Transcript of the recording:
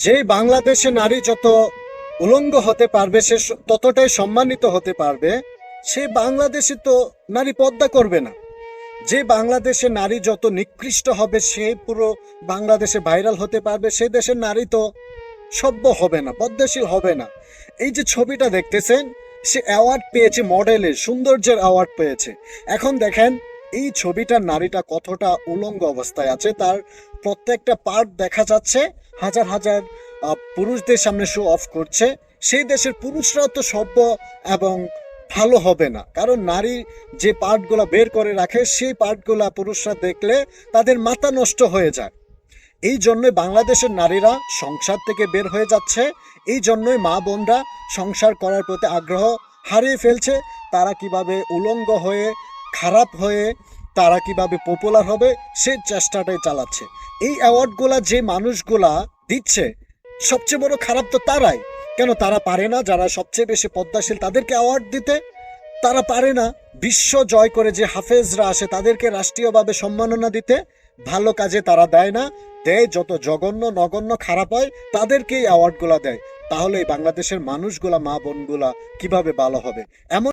যে বাংলাদেশে নারী যত উলঙ্গ হতে পারবে, সে ততটাই সম্মানিত হতে পারবে, সে বাংলাদেশে তো নারী পদ্মা করবে না। যে বাংলাদেশে নারী যত নিকৃষ্ট হবে, সে পুরো বাংলাদেশে ভাইরাল হতে পারবে, সে দেশের নারী তো সভ্য হবে না, পদ্মাশীল হবে না। এই যে ছবিটা দেখতেছেন, সে অ্যাওয়ার্ড পেয়েছে মডেলের সৌন্দর্যের অ্যাওয়ার্ড পেয়েছে। এখন দেখেন, এই ছবিটার নারীটা কতটা উলঙ্গ অবস্থায় আছে, তার প্রত্যেকটা পার্ট দেখা যাচ্ছে। হাজার হাজার পুরুষদের সামনে শো অফ করছে। সেই দেশের পুরুষরাও তো সভ্য এবং ভালো হবে না। কারণ নারী যে পার্টগুলো বের করে রাখে, সেই পার্টগুলো পুরুষরা দেখলে তাদের মাথা নষ্ট হয়ে যায়। এই জন্যই বাংলাদেশের নারীরা সংসার থেকে বের হয়ে যাচ্ছে। এই জন্যই মা বোনরা সংসার করার প্রতি আগ্রহ হারিয়ে ফেলছে। তারা কীভাবে উলঙ্গ হয়ে, খারাপ হয়ে তারা কীভাবে পপুলার হবে, সে চেষ্টাটাই চালাচ্ছে। এই অ্যাওয়ার্ডগুলা যে মানুষগুলা দিচ্ছে, সবচেয়ে বড় খারাপ তো তারাই। কেন তারা পারে না? যারা সবচেয়ে বেশি পদ্মাশীল তাদেরকে অ্যাওয়ার্ড দিতে? তারা পারে না। বিশ্ব জয় করে যে হাফেজরা আসে, তাদেরকে রাষ্ট্রীয়ভাবে সম্মাননা দিতে, ভালো কাজে তারা দেয় না। দেয় যত জঘন্য, নগণ্য, খারাপ হয়, তাদেরকেই অ্যাওয়ার্ডগুলা দেয়। তাহলে এই বাংলাদেশের মানুষগুলা, মা বোনগুলা কীভাবে ভালো হবে? এমন